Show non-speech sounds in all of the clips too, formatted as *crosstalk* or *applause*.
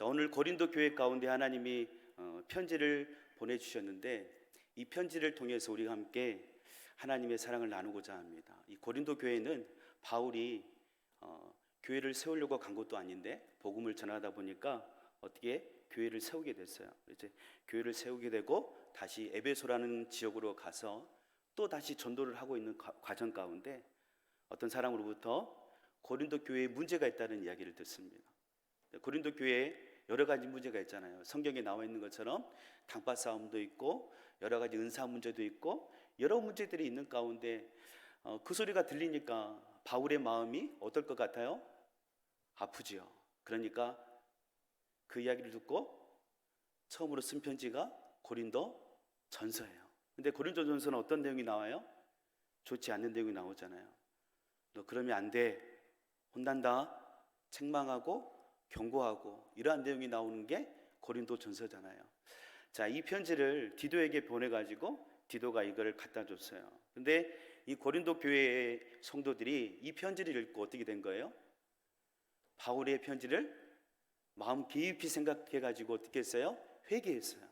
자, 오늘 고린도 교회 가운데 하나님이 어, 편지를 보내주셨는데 이 편지를 통해서 우리가 함께 하나님의 사랑을 나누고자 합니다. 이 고린도 교회는 바울이 어, 교회를 세우려고 간 것도 아닌데 복음을 전하다 보니까 어떻게 교회를 세우게 됐어요. 이제 교회를 세우게 되고 다시 에베소라는 지역으로 가서 또 다시 전도를 하고 있는 과- 과정 가운데 어떤 사람으로부터 고린도 교회에 문제가 있다는 이야기를 듣습니다. 고린도 교회에 여러 가지 문제가 있잖아요. 성경에 나와 있는 것처럼 당파 싸움도 있고 여러 가지 은사 문제도 있고 여러 문제들이 있는 가운데 어, 그 소리가 들리니까 바울의 마음이 어떨 것 같아요? 아프지요. 그러니까 그 이야기를 듣고 처음으로 쓴 편지가 고린도 전서예요. 근데 고린도 전서는 어떤 내용이 나와요? 좋지 않는 내용이 나오잖아요. 너 그러면 안 돼. 혼난다. 책망하고 경고하고 이러한 내용이 나오는 게 고린도 전서잖아요. 자, 이 편지를 디도에게 보내 가지고 디도가 이거를 갖다 줬어요. 근데 이 고린도 교회의 성도들이 이 편지를 읽고 어떻게 된 거예요? 바울의 편지를 마음 깊이 생각해 가지고 어떻게 했어요? 회개했어요.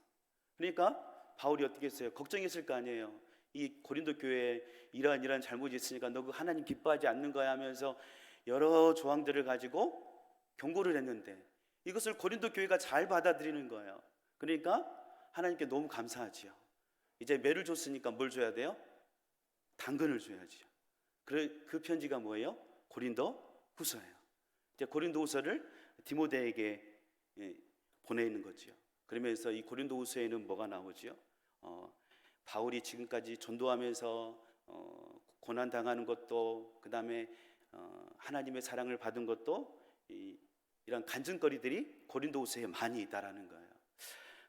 그러니까 바울이 어떻게 했어요? 걱정했을 거 아니에요. 이 고린도 교회에 이러한 이러한 잘못이 있으니까 너 그 하나님 기뻐하지 않는 거야 하면서 여러 조항들을 가지고 경고를 했는데 이것을 고린도 교회가 잘 받아들이는 거예요. 그러니까 하나님께 너무 감사하지요. 이제 매를 줬으니까 뭘 줘야 돼요? 당근을 줘야지요. 그, 그 편지가 뭐예요? 고린도 후서예요. 이제 고린도 후서를 디모데에게 예, 보내는 거지요. 그러면서 이 고린도 후서에는 뭐가 나오지요? 어, 바울이 지금까지 전도하면서 어, 고난 당하는 것도 그 다음에 어, 하나님의 사랑을 받은 것도 이, 이런 간증거리들이 고린도후서에 많이 있다라는 거예요.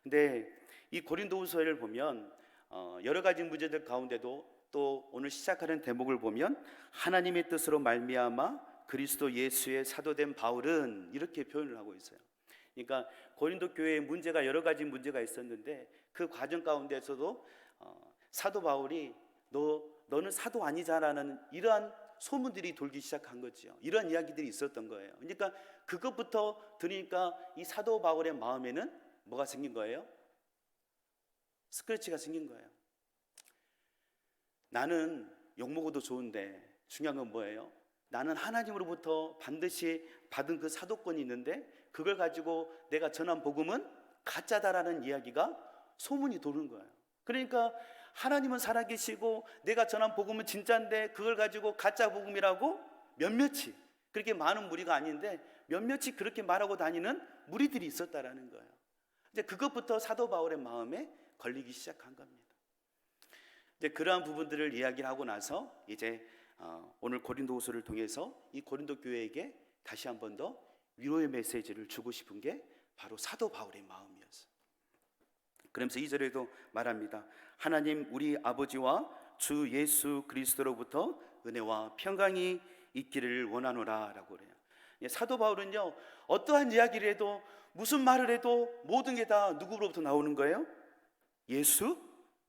근데 이 고린도후서를 보면 어, 여러 가지 문제들 가운데도 또 오늘 시작하는 대목을 보면 하나님의 뜻으로 말미암아 그리스도 예수의 사도된 바울은 이렇게 표현을 하고 있어요. 그러니까 고린도 교회에 문제가 여러 가지 문제가 있었는데 그 과정 가운데서도 어, 사도 바울이 너 너는 사도 아니자라는 이러한 소문들이 돌기 시작한 거죠. 이런 이야기들이 있었던 거예요. 그러니까 그것부터 들으니까 이 사도 바울의 마음에는 뭐가 생긴 거예요? 스크래치가 생긴 거예요. 나는 욕 먹어도 좋은데 중요한 건 뭐예요? 나는 하나님으로부터 반드시 받은 그 사도권이 있는데 그걸 가지고 내가 전한 복음은 가짜다라는 이야기가 소문이 도는 거예요. 그러니까 하나님은 살아계시고 내가 전한 복음은 진짜인데 그걸 가지고 가짜 복음이라고 몇몇이 그렇게 많은 무리가 아닌데 몇몇이 그렇게 말하고 다니는 무리들이 있었다라는 거예요. 이제 그것부터 사도 바울의 마음에 걸리기 시작한 겁니다. 이제 그러한 부분들을 이야기하고 나서 이제 어, 오늘 고린도후서를 통해서 이 고린도 교회에게 다시 한 번 더 위로의 메시지를 주고 싶은 게 바로 사도 바울의 마음이었어요. 그러면서 이절에도 말합니다. 하나님 우리 아버지와 주 예수 그리스도로부터 은혜와 평강이 있기를 원하노라라고 그래요. 예, 사도 바울은요 어떠한 이야기를 해도 무슨 말을 해도 모든 게 다 누구로부터 나오는 거예요? 예수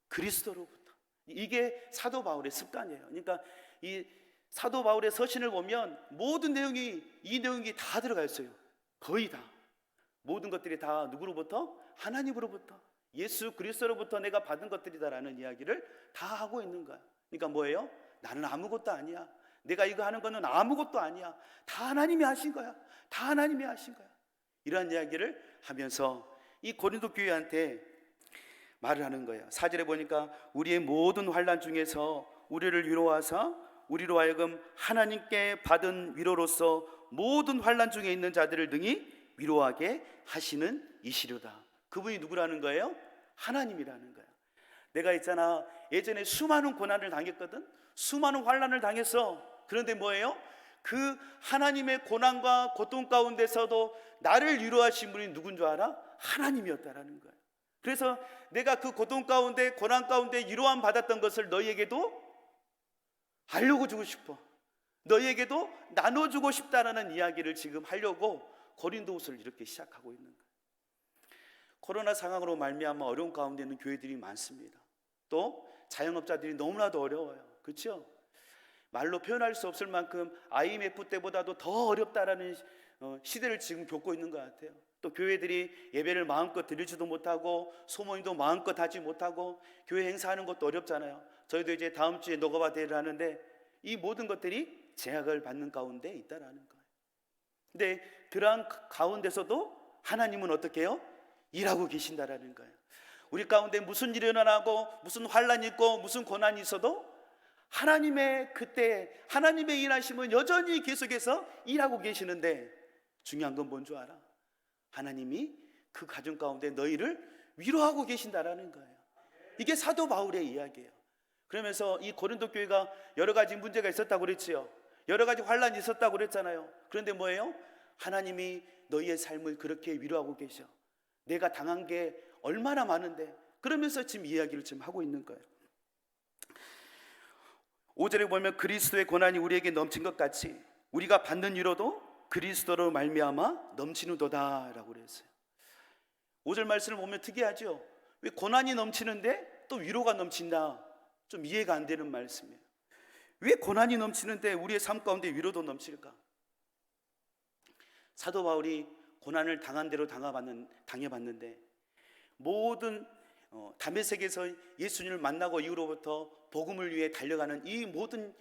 그리스도로부터. 이게 사도 바울의 습관이에요. 그러니까 이 사도 바울의 서신을 보면 모든 내용이 이 내용이 다 들어가 있어요. 거의 다. 모든 것들이 다 누구로부터? 하나님으로부터. 예수 그리스도로부터 내가 받은 것들이다라는 이야기를 다 하고 있는 거야. 그러니까 뭐예요? 나는 아무것도 아니야. 내가 이거 하는 거는 아무것도 아니야. 다 하나님이 하신 거야. 다 하나님이 하신 거야. 이러한 이야기를 하면서 이 고린도 교회한테 말을 하는 거예요. 사절에 보니까 우리의 모든 환란 중에서 우리를 위로하사 우리로 하여금 하나님께 받은 위로로서 모든 환란 중에 있는 자들을 능히 위로하게 하시는 이시로다. 그분이 누구라는 거예요? 하나님이라는 거예요. 내가 있잖아 예전에 수많은 고난을 당했거든. 수많은 환란을 당했어. 그런데 뭐예요? 그 하나님의 고난과 고통 가운데서도 나를 위로하신 분이 누군 줄 알아? 하나님이었다라는 거예요. 그래서 내가 그 고통 가운데 고난 가운데 위로함 받았던 것을 너희에게도 알려고 주고 싶어. 너희에게도 나눠주고 싶다라는 이야기를 지금 하려고 고린도후서를 이렇게 시작하고 있는 거예요. 코로나 상황으로 말미암아 어려운 가운데 있는 교회들이 많습니다. 또 자영업자들이 너무나도 어려워요. 그렇죠? 말로 표현할 수 없을 만큼 IMF 때보다도 더 어렵다라는 어, 시대를 지금 겪고 있는 것 같아요. 또 교회들이 예배를 마음껏 드리지도 못하고 소모임도 마음껏 하지 못하고 교회 행사하는 것도 어렵잖아요. 저희도 이제 다음 주에 노가바 대회를 하는데 이 모든 것들이 제약을 받는 가운데 있다라는 거예요. 근데 그러한 가- 가운데서도 하나님은 어떻게 해요? 일하고 계신다라는 거예요. 우리 가운데 무슨 일이 일어나고 무슨 환란이 있고 무슨 고난이 있어도 하나님의 그때 하나님의 일하심은 여전히 계속해서 일하고 계시는데 중요한 건 뭔 줄 알아? 하나님이 그 가정 가운데 너희를 위로하고 계신다라는 거예요. 이게 사도 바울의 이야기예요. 그러면서 이 고린도 교회가 여러 가지 문제가 있었다고 그랬지요. 여러 가지 환란이 있었다고 그랬잖아요. 그런데 뭐예요? 하나님이 너희의 삶을 그렇게 위로하고 계셔. 내가 당한 게 얼마나 많은데 그러면서 지금 이야기를 지금 하고 있는 거예요. 5절에 보면 그리스도의 고난이 우리에게 넘친 것 같이 우리가 받는 위로도 그리스도로 말미암아 넘치는도다라고 그랬어요. 5절 말씀을 보면 특이하죠. 왜 고난이 넘치는데 또 위로가 넘친다? 좀 이해가 안 되는 말씀이에요. 왜 고난이 넘치는데 우리의 삶 가운데 위로도 넘칠까? 사도 바울이 고난을 당한 대로 당해봤는, 당해봤는데 모든 어, 담에색에서 예수님을 만나고 이후로부터 복음을 위해 달려가는 이 모든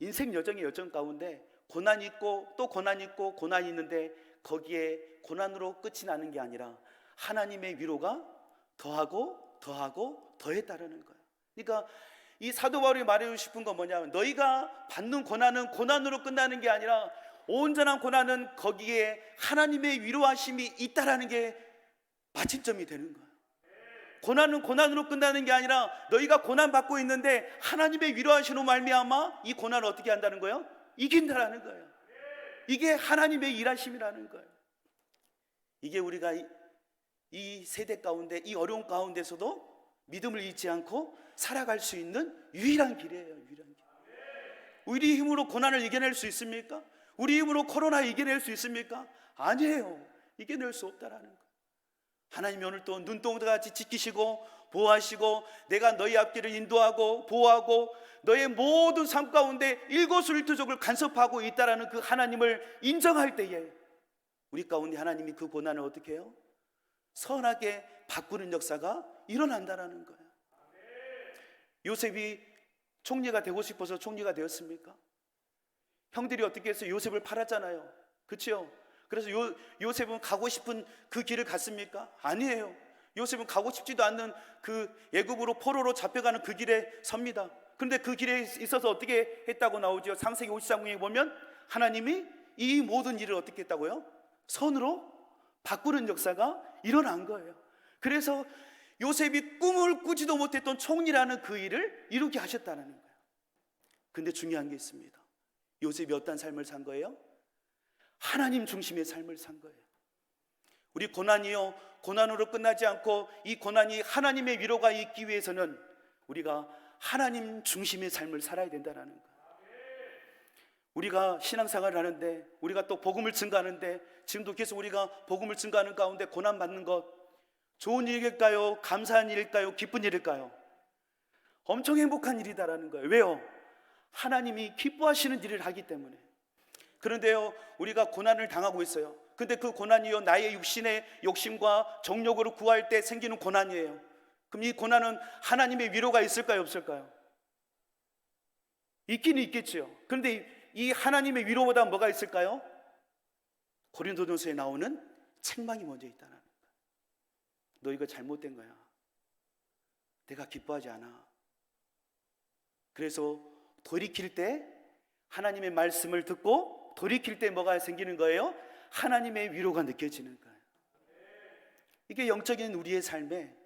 인생 여정의 여정 가운데 고난이 있고 또 고난이 있고 고난이 있는데 거기에 고난으로 끝이 나는 게 아니라 하나님의 위로가 더하고 더하고 더했다라는 거예요. 그러니까 이 사도 바울이 말해주고 싶은 건 뭐냐면 너희가 받는 고난은 고난으로 끝나는 게 아니라 온전한 고난은 거기에 하나님의 위로하심이 있다라는 게 마침점이 되는 거예요. 고난은 고난으로 끝나는 게 아니라 너희가 고난 받고 있는데 하나님의 위로하시는 말미암아 이 고난을 어떻게 한다는 거예요? 이긴다라는 거예요. 이게 하나님의 일하심이라는 거예요. 이게 우리가 이, 이 세대 가운데 이 어려운 가운데서도 믿음을 잃지 않고 살아갈 수 있는 유일한 길이에요. 유일한 길. 우리 힘으로 고난을 이겨낼 수 있습니까? 우리 힘으로 코로나 이겨낼 수 있습니까? 아니에요. 이겨낼 수 없다라는 거. 하나님이 오늘 또 눈동자같이 지키시고 보호하시고 내가 너희 앞길을 인도하고 보호하고 너의 모든 삶 가운데 일거수일투족을 간섭하고 있다라는 그 하나님을 인정할 때에 우리 가운데 하나님이 그 고난을 어떻게 해요? 선하게 바꾸는 역사가 일어난다라는 거예요. 요셉이 총리가 되고 싶어서 총리가 되었습니까? 형들이 어떻게 해서 요셉을 팔았잖아요. 그렇죠? 그래서 요, 요셉은 가고 싶은 그 길을 갔습니까? 아니에요. 요셉은 가고 싶지도 않는 그 애굽으로 포로로 잡혀가는 그 길에 섭니다. 그런데 그 길에 있어서 어떻게 했다고 나오죠? 상세기 53장에 보면 하나님이 이 모든 일을 어떻게 했다고요? 선으로 바꾸는 역사가 일어난 거예요. 그래서 요셉이 꿈을 꾸지도 못했던 총리라는 그 일을 이루게 하셨다는 거예요. 근데 중요한 게 있습니다. 요셉이 어떤 삶을 산 거예요? 하나님 중심의 삶을 산 거예요. 우리 고난이요, 고난으로 끝나지 않고 이 고난이 하나님의 위로가 있기 위해서는 우리가 하나님 중심의 삶을 살아야 된다는 거예요. 우리가 신앙생활을 하는데 우리가 또 복음을 증가하는데 지금도 계속 우리가 복음을 증가하는 가운데 고난 받는 것 좋은 일일까요? 감사한 일일까요? 기쁜 일일까요? 엄청 행복한 일이다라는 거예요. 왜요? 하나님이 기뻐하시는 일을 하기 때문에. 그런데요, 우리가 고난을 당하고 있어요. 근데 그 고난이요, 나의 육신의 욕심과 정욕으로 구할 때 생기는 고난이에요. 그럼 이 고난은 하나님의 위로가 있을까요, 없을까요? 있기는 있겠죠. 그런데 이 하나님의 위로보다 뭐가 있을까요? 고린도전서에 나오는 책망이 먼저 있다는 거야. 너 이거 잘못된 거야. 내가 기뻐하지 않아. 그래서 돌이킬 때 하나님의 말씀을 듣고 돌이킬 때 뭐가 생기는 거예요? 하나님의 위로가 느껴지는 거예요. 이게 영적인 우리의 삶의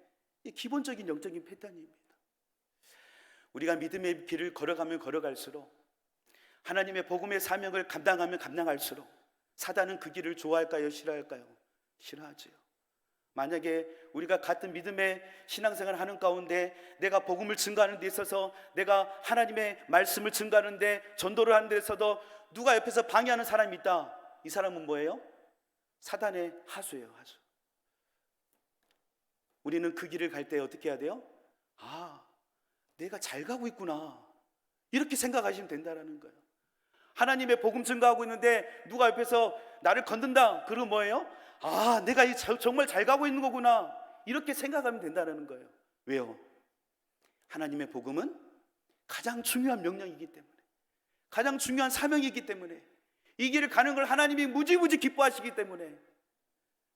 기본적인 영적인 패턴입니다. 우리가 믿음의 길을 걸어가면 걸어갈수록 하나님의 복음의 사명을 감당하면 감당할수록 사단은 그 길을 좋아할까요? 싫어할까요? 싫어하지요. 만약에 우리가 같은 믿음의 신앙생활을 하는 가운데 내가 복음을 증가하는 데 있어서 내가 하나님의 말씀을 증가하는 데 전도를 하는 데 있어도 누가 옆에서 방해하는 사람이 있다. 이 사람은 뭐예요? 사단의 하수예요, 하수. 우리는 그 길을 갈 때 어떻게 해야 돼요? 아, 내가 잘 가고 있구나. 이렇게 생각하시면 된다라는 거예요. 하나님의 복음 증가하고 있는데 누가 옆에서 나를 건든다. 그러면 뭐예요? 아, 내가 정말 잘 가고 있는 거구나. 이렇게 생각하면 된다는 거예요. 왜요? 하나님의 복음은 가장 중요한 명령이기 때문에, 가장 중요한 사명이기 때문에, 이 길을 가는 걸 하나님이 무지무지 기뻐하시기 때문에,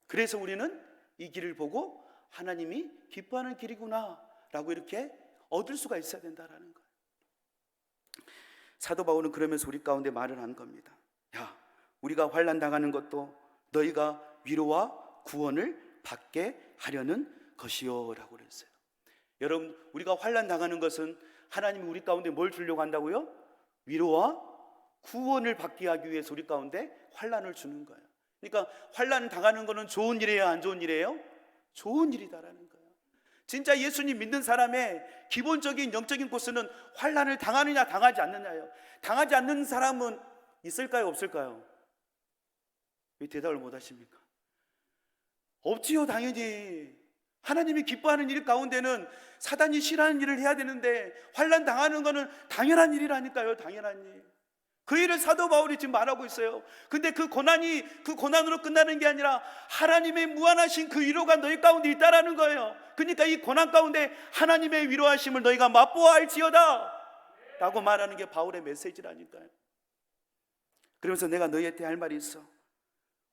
그래서 우리는 이 길을 보고 하나님이 기뻐하는 길이구나라고 이렇게 얻을 수가 있어야 된다라는 거예요. 사도 바울은 그러면서 우리 가운데 말을 한 겁니다. 야, 우리가 환란 당하는 것도 너희가 위로와 구원을 받게 하려는 것이요라고 그랬어요. 여러분, 우리가 환란 당하는 것은 하나님이 우리 가운데 뭘 주려고 한다고요? 위로와 구원을 받게 하기 위해서 우리 가운데 환란을 주는 거예요. 그러니까 환란 당하는 거는 좋은 일이에요, 안 좋은 일이에요? 좋은 일이다라는 거예요. 진짜 예수님 믿는 사람의 기본적인 영적인 코스는 환란을 당하느냐 당하지 않느냐예요. 당하지 않는 사람은 있을까요, 없을까요? 왜 대답을 못 하십니까? 없지요, 당연히. 하나님이 기뻐하는 일 가운데는 사단이 싫어하는 일을 해야 되는데 환란 당하는 거는 당연한 일이라니까요, 당연한 일. 그 일을 사도 바울이 지금 말하고 있어요. 근데 그 고난이 그 고난으로 끝나는 게 아니라 하나님의 무한하신 그 위로가 너희 가운데 있다라는 거예요. 그러니까 이 고난 가운데 하나님의 위로하심을 너희가 맛보아 알지어다. 라고 말하는 게 바울의 메시지라니까요. 그러면서 내가 너희한테 할 말이 있어.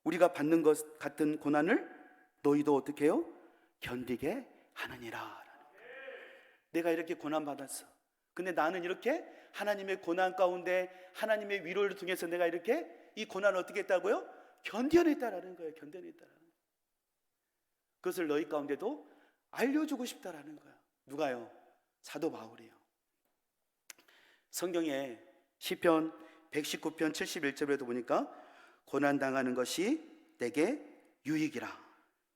우리가 받는 것 같은 고난을 너희도 어떻게 해요? 견디게 하느니라. 내가 이렇게 고난 받았어. 근데 나는 이렇게 하나님의 고난 가운데 하나님의 위로를 통해서 내가 이렇게 이 고난을 어떻게 했다고요? 견뎌냈다라는 거예요. 견뎌냈다라는 거예요. 그것을 너희 가운데도 알려주고 싶다라는 거예요. 누가요? 사도 바울이요. 성경에 시편 119편 71절에도 보니까 고난 당하는 것이 내게 유익이라.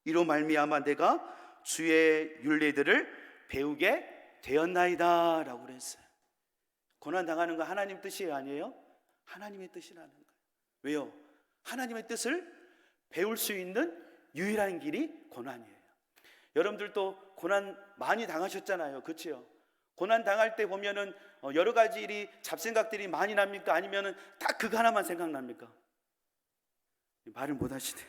이로 말미암아 내가 주의 윤례들을 배우게 되었나이다라고 그랬어요. 고난 당하는 거 하나님 뜻이에요, 아니에요? 하나님의 뜻이라는 거예요. 왜요? 하나님의 뜻을 배울 수 있는 유일한 길이 고난이에요. 여러분들도 고난 많이 당하셨잖아요. 그렇죠? 고난 당할 때 보면은 어, 여러 가지 일이 잡생각들이 많이 납니까? 아니면은 딱 그거 하나만 생각납니까? 말을 못 하시네.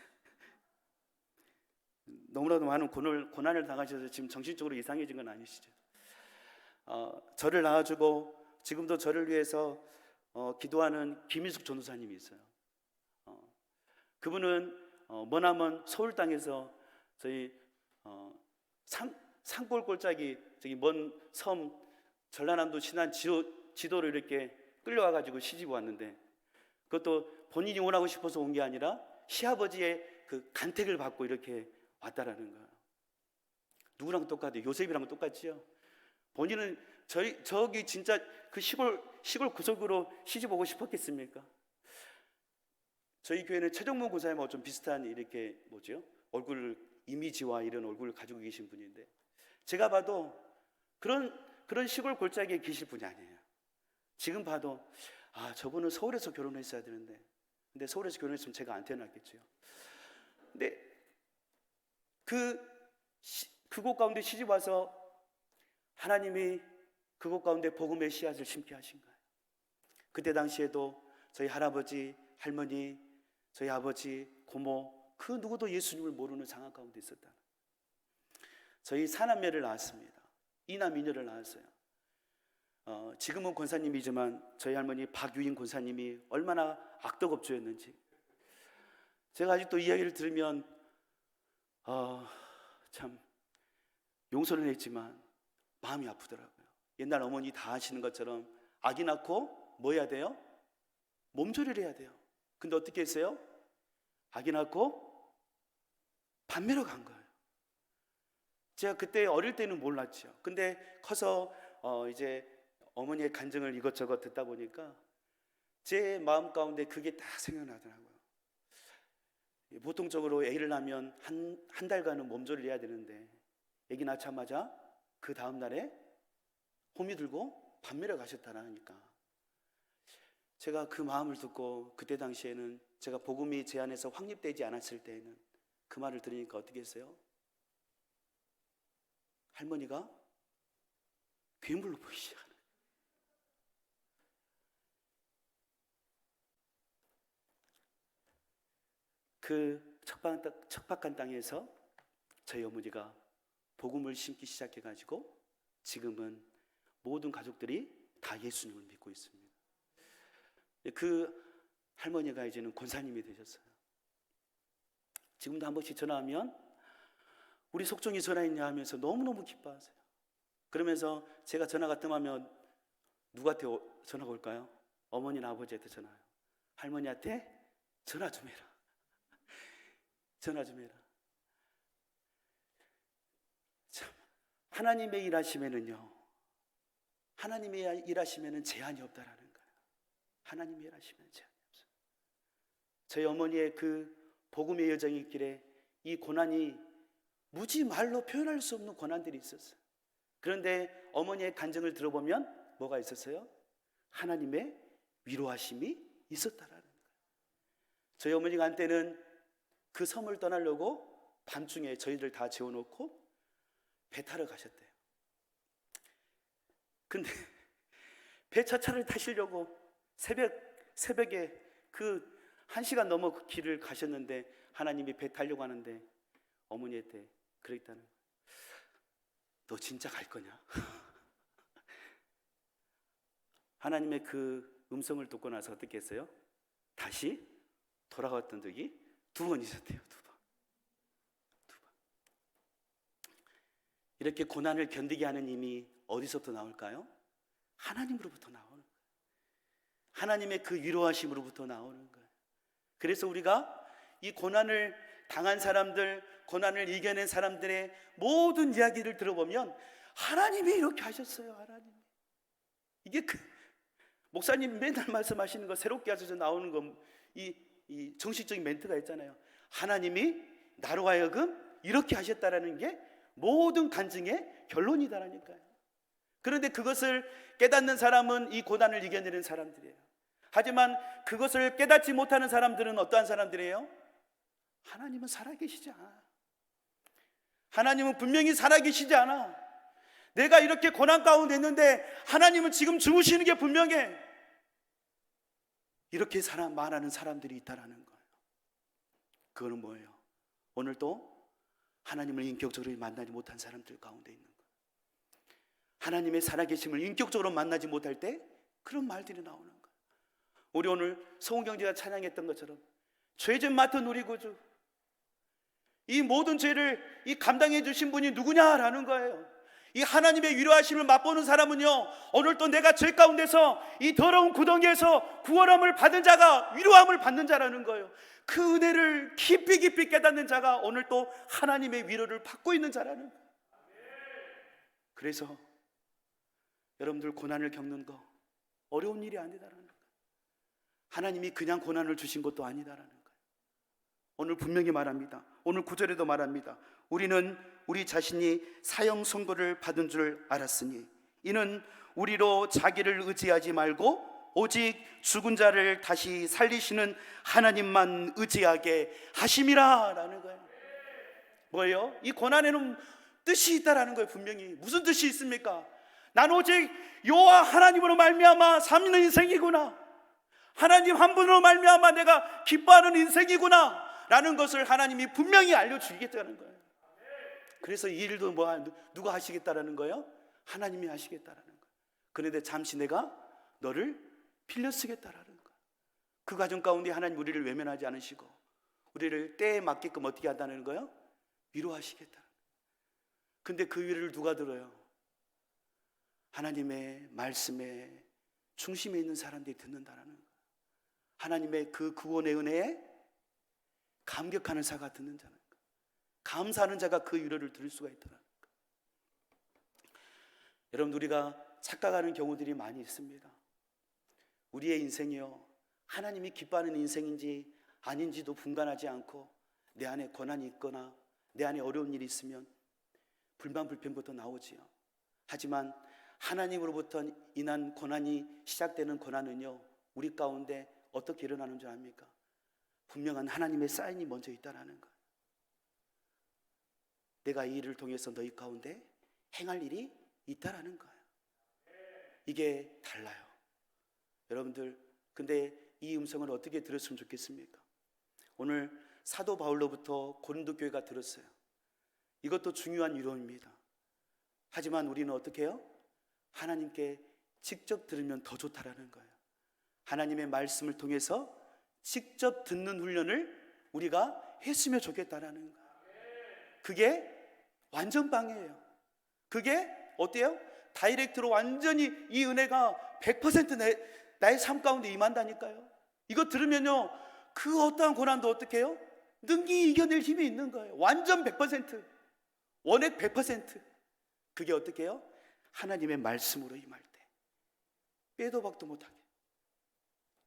너무나도 많은 고난을, 고난을 당하셔서 지금 정신적으로 이상해진 건 아니시죠? 어, 저를 낳아주고 지금도 저를 위해서 어, 기도하는 김인숙 전도사님이 있어요. 어, 그분은 어, 머나먼 서울 땅에서 저희 어, 산 산골 골짜기 저기 먼 섬 전라남도 신안 지도, 지도를 이렇게 끌려와 가지고 시집 왔는데 그것도 본인이 원하고 싶어서 온 게 아니라 시아버지의 그 간택을 받고 이렇게 왔다라는 거예요. 누구랑 똑같아요? 요셉이랑 똑같지요. 본인은 저희 저기 진짜 그 시골 시골 구석으로 시집 오고 싶었겠습니까? 저희 교회는 최정문 고사님하고 좀 비슷한 이렇게 뭐죠? 얼굴 이미지와 이런 얼굴을 가지고 계신 분인데 제가 봐도 그런 그런 시골 골짜기에 계실 분이 아니에요. 지금 봐도 아 저분은 서울에서 결혼했어야 되는데 근데 서울에서 결혼했으면 제가 안 태어났겠죠. 근데 그 시, 그곳 가운데 시집 와서 하나님이 그곳 가운데 복음의 씨앗을 심게 하신 거예요. 그때 당시에도 저희 할아버지, 할머니, 저희 아버지, 고모 그 누구도 예수님을 모르는 상황 가운데 있었다. 저희 사남매를 낳았습니다. 이남 이녀를 낳았어요. 어, 지금은 권사님이지만 저희 할머니 박유인 권사님이 얼마나 악덕업주였는지 제가 아직도 이야기를 들으면 어, 참 용서는 했지만 마음이 아프더라고요. 옛날 어머니 다 하시는 것처럼 아기 낳고 뭐 해야 돼요? 몸조리를 해야 돼요. 근데 어떻게 했어요? 아기 낳고 반매러 간 거예요. 제가 그때 어릴 때는 몰랐죠. 근데 커서 어 이제 어머니의 간증을 이것저것 듣다 보니까 제 마음 가운데 그게 딱 생각나더라고요. 보통적으로 애를 낳으면 한, 한 달간은 몸조리를 해야 되는데 애기 낳자마자 그 다음 날에 호미 들고 반매러 가셨다라니까 제가 그 마음을 듣고 그때 당시에는 제가 복음이 제 안에서 확립되지 않았을 때에는 그 말을 들으니까 어떻게 했어요? 할머니가 괴물로 시작하는 그 척박한, 땅에서 저희 어머니가 복음을 심기 시작해 가지고 지금은 모든 가족들이 다 예수님을 믿고 있습니다. 그 할머니가 이제는 권사님이 되셨어요. 지금도 한 번씩 전화하면 우리 속종이 전화했냐 하면서 너무너무 기뻐하세요. 그러면서 제가 전화가 뜸하면 누구한테 오- 전화가 올까요? 어머니나 아버지한테 전화요. 할머니한테 전화 좀 해라. 전화 좀 해라. 참 하나님의 일하시면은요. 하나님의 일하시면은 제한이 없다라는 거예요. 하나님의 일하시면 제한이 없어요. 저희 어머니의 그 복음의 여정의 길에 이 고난이 무지 말로 표현할 수 없는 고난들이 있었어요. 그런데 어머니의 간증을 들어보면 뭐가 있었어요? 하나님의 위로하심이 있었다라는 거예요. 저희 어머니가 한때는 그 섬을 떠나려고 밤중에 저희들 다 재워놓고 배 타러 가셨대요. 근데 *laughs* 배 차차를 타시려고 새벽 새벽에 그 한 시간 넘어 그 길을 가셨는데 하나님이 배 타려고 하는데 어머니한테 그랬다는 거예요. 너 진짜 갈 거냐? *laughs* 하나님의 그 음성을 듣고 나서 어떻게 했어요? 다시 돌아갔던 적이 두 번 있었대요. 두 번. 두 번. 이렇게 고난을 견디게 하는 힘이 어디서부터 나올까요? 하나님으로부터 나오는 거예요. 하나님의 그 위로하심으로부터 나오는 거예요. 그래서 우리가 이 고난을 당한 사람들, 고난을 이겨낸 사람들의 모든 이야기를 들어보면 하나님이 이렇게 하셨어요. 하나님. 이게 그 목사님 맨날 말씀하시는 거 새롭게 하셔서 나오는 거 이 이 정식적인 멘트가 있잖아요. 하나님이 나로 하여금 이렇게 하셨다라는 게 모든 간증의 결론이다라니까요. 그런데 그것을 깨닫는 사람은 이 고난을 이겨내는 사람들이에요. 하지만 그것을 깨닫지 못하는 사람들은 어떠한 사람들이에요? 하나님은 살아계시지 않아. 하나님은 분명히 살아계시지 않아. 내가 이렇게 고난 가운데 있는데 하나님은 지금 주무시는 게 분명해. 이렇게 사람 말하는 사람들이 있다라는 거예요. 그거는 뭐예요? 오늘 또 하나님을 인격적으로 만나지 못한 사람들 가운데 있는 거예요. 하나님의 살아계심을 인격적으로 만나지 못할 때 그런 말들이 나오는 거예요. 우리 오늘 성경제가 찬양했던 것처럼 죄좀 맡은 우리 구주 이 모든 죄를 이 감당해 주신 분이 누구냐라는 거예요. 이 하나님의 위로하심을 맛보는 사람은요, 오늘 또 내가 죄 가운데서 이 더러운 구덩이에서 구원함을 받은 자가 위로함을 받는 자라는 거예요. 그 은혜를 깊이 깊이 깨닫는 자가 오늘 또 하나님의 위로를 받고 있는 자라는 거예요. 그래서 여러분들 고난을 겪는 거 어려운 일이 아니다라는 거예요. 하나님이 그냥 고난을 주신 것도 아니다라는 거예요. 오늘 분명히 말합니다. 오늘 구절에도 말합니다. 우리는 우리 자신이 사형 선고를 받은 줄 알았으니 이는 우리로 자기를 의지하지 말고 오직 죽은 자를 다시 살리시는 하나님만 의지하게 하심이라라는 거예요. 뭐예요? 이 고난에는 뜻이 있다라는 거예요. 분명히 무슨 뜻이 있습니까? 난 오직 여호와 하나님으로 말미암아 삼는 인생이구나. 하나님 한 분으로 말미암아 내가 기뻐하는 인생이구나. 라는 것을 하나님이 분명히 알려 주겠다는 거예요. 그래서 이 일도 뭐 누가 하시겠다라는 거예요? 하나님이 하시겠다라는 거예요. 그런데 잠시 내가 너를 빌려 쓰겠다라는 거예요. 그 과정 가운데 하나님 우리를 외면하지 않으시고 우리를 때에 맞게끔 어떻게 한다는 거예요? 위로하시겠다. 근데 그 위로를 누가 들어요? 하나님의 말씀에 중심에 있는 사람들이 듣는다라는 거예요. 하나님의 그 구원의 은혜에 감격하는 자가 듣는 자는 거. 감사하는 자가 그 위로를 들을 수가 있더라. 여러분 우리가 착각하는 경우들이 많이 있습니다. 우리의 인생이요 하나님이 기뻐하는 인생인지 아닌지도 분간하지 않고 내 안에 고난이 있거나 내 안에 어려운 일이 있으면 불만 불평부터 나오지요. 하지만 하나님으로부터 인한 고난이 시작되는 고난은요 우리 가운데 어떻게 일어나는 줄 압니까? 분명한 하나님의 사인이 먼저 있다라는 거. 내가 이 일을 통해서 너희 가운데 행할 일이 있다라는 거예요. 이게 달라요. 여러분들, 근데 이 음성을 어떻게 들었으면 좋겠습니까? 오늘 사도 바울로부터 고린도 교회가 들었어요. 이것도 중요한 위로입니다. 하지만 우리는 어떻게 해요? 하나님께 직접 들으면 더 좋다라는 거예요. 하나님의 말씀을 통해서 직접 듣는 훈련을 우리가 했으면 좋겠다라는 거예요. 그게 완전 방이에요. 그게 어때요? 다이렉트로 완전히 이 은혜가 100% 내, 나의 삶 가운데 임한다니까요. 이거 들으면요. 그 어떠한 고난도 어떻게 해요? 능히 이겨낼 힘이 있는 거예요. 완전 100%. 원액 100%. 그게 어떻게 해요? 하나님의 말씀으로 임할 때. 빼도 박도 못하게.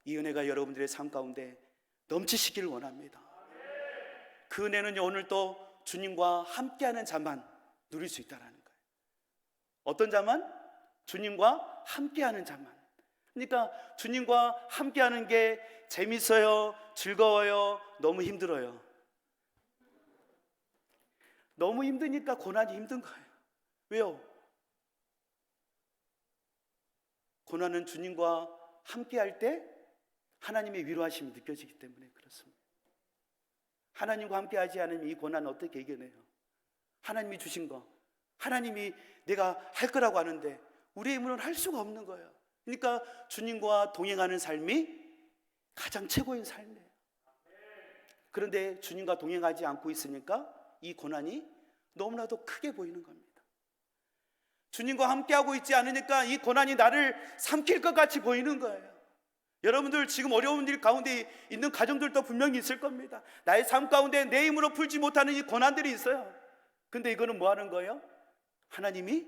이 은혜가 여러분들의 삶 가운데 넘치시길 원합니다. 그 은혜는 오늘 또 주님과 함께하는 자만 누릴 수 있다라는 거예요. 어떤 자만? 주님과 함께하는 자만. 그러니까 주님과 함께하는 게 재밌어요, 즐거워요, 너무 힘들어요. 너무 힘드니까 고난이 힘든 거예요. 왜요? 고난은 주님과 함께할 때 하나님의 위로하심이 느껴지기 때문에 그렇습니다. 하나님과 함께하지 않으면 이 고난을 어떻게 이겨내요? 하나님이 주신 거, 하나님이 내가 할 거라고 하는데 우리의 힘으로는 할 수가 없는 거예요. 그러니까 주님과 동행하는 삶이 가장 최고인 삶이에요. 그런데 주님과 동행하지 않고 있으니까 이 고난이 너무나도 크게 보이는 겁니다. 주님과 함께하고 있지 않으니까 이 고난이 나를 삼킬 것 같이 보이는 거예요. 여러분들 지금 어려운 일 가운데 있는 가정들도 분명히 있을 겁니다. 나의 삶 가운데 내 힘으로 풀지 못하는 이 고난들이 있어요. 근데 이거는 뭐 하는 거예요? 하나님이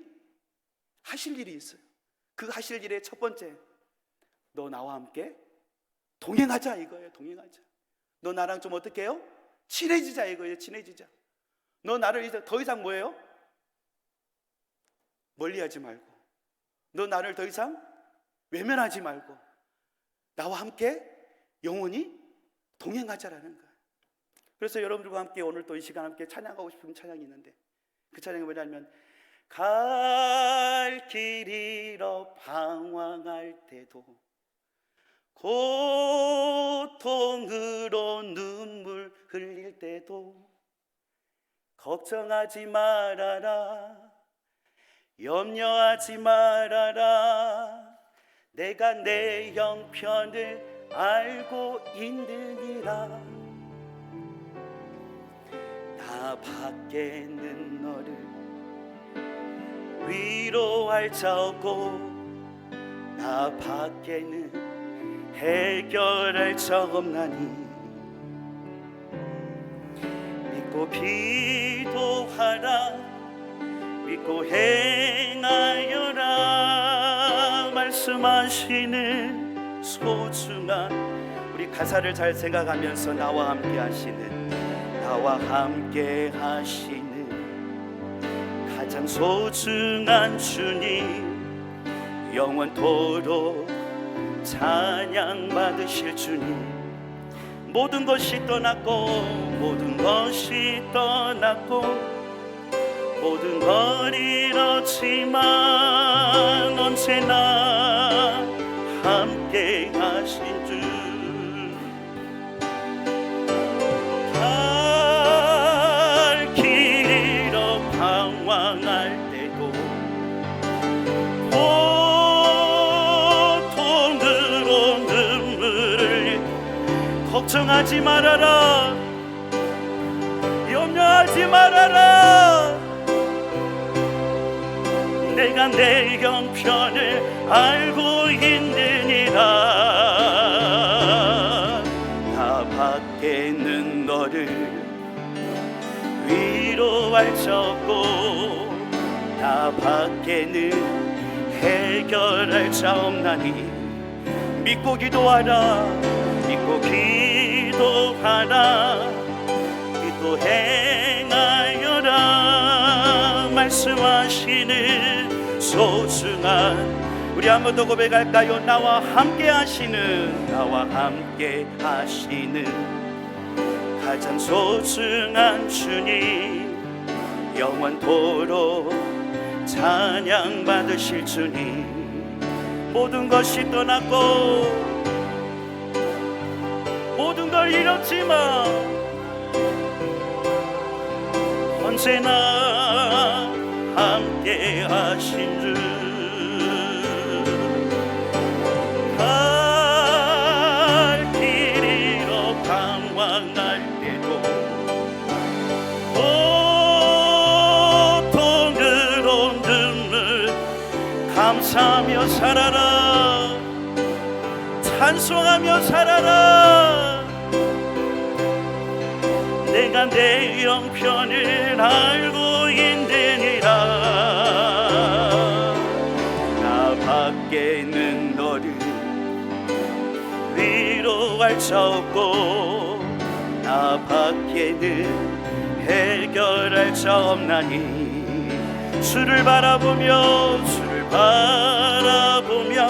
하실 일이 있어요. 그 하실 일의 첫 번째, 너 나와 함께 동행하자 이거예요. 동행하자. 너 나랑 좀 어떻게 해요? 친해지자 이거예요. 친해지자. 너 나를 이제 더 이상 뭐예요? 멀리하지 말고, 너 나를 더 이상 외면하지 말고, 나와 함께 영원히 동행하자라는 거예요. 그래서 여러분들과 함께 오늘 또 이 시간 함께 찬양하고 싶은 찬양이 있는데 그 찬양이 뭐냐면 갈 길 잃어 방황할 때도 고통으로 눈물 흘릴 때도 걱정하지 말아라 염려하지 말아라 내가 내 형편을 알고 있느니라. 나 밖에는 너를 위로할 자 없고 나 밖에는 해결할 자 없나니. 믿고 기도하라 믿고 행하여라 말씀하시는 소중한 우리 가사를 잘 생각하면서 나와 함께 하시는 나와 함께 하시는 가장 소중한 주님 영원토록 찬양 받으실 주님. 모든 것이 떠났고 모든 것이 떠났고 모든 걸 잃었지만 언제나 함께 하신 주. 갈 길이로 방황할 때도 고통으로 눈물을 걱정하지 말아라. 염려하지 말아라 내가 내 형편을 알고 있느니라. 나 밖에 있는 너를 위로할 자 없고 나 밖에는 해결할 자 없나니. 믿고 기도하라 믿고 기도하라 행하여라. 말씀하시는 소중한 우리 한 번 더 고백할까요? 나와 함께 하시는 나와 함께 하시는. 가장 소중한 주님 영원토록 찬양 받으실 주님. 모든 것이 떠났고 모든 걸 잃었지만 언제나 함께 하신 감사하며 살아라. 찬송하며 살아라. 내가 내 형편을 알고 있느니라. 나 밖에 있는 너를 위로할 자 없고 나 밖에는 해결할 자 없나니. 주를 바라보며 바라보며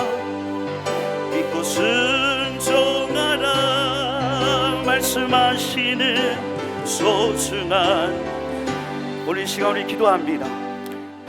믿고 순종하라 말씀하시는 소중한 우리 시간 우리 기도합니다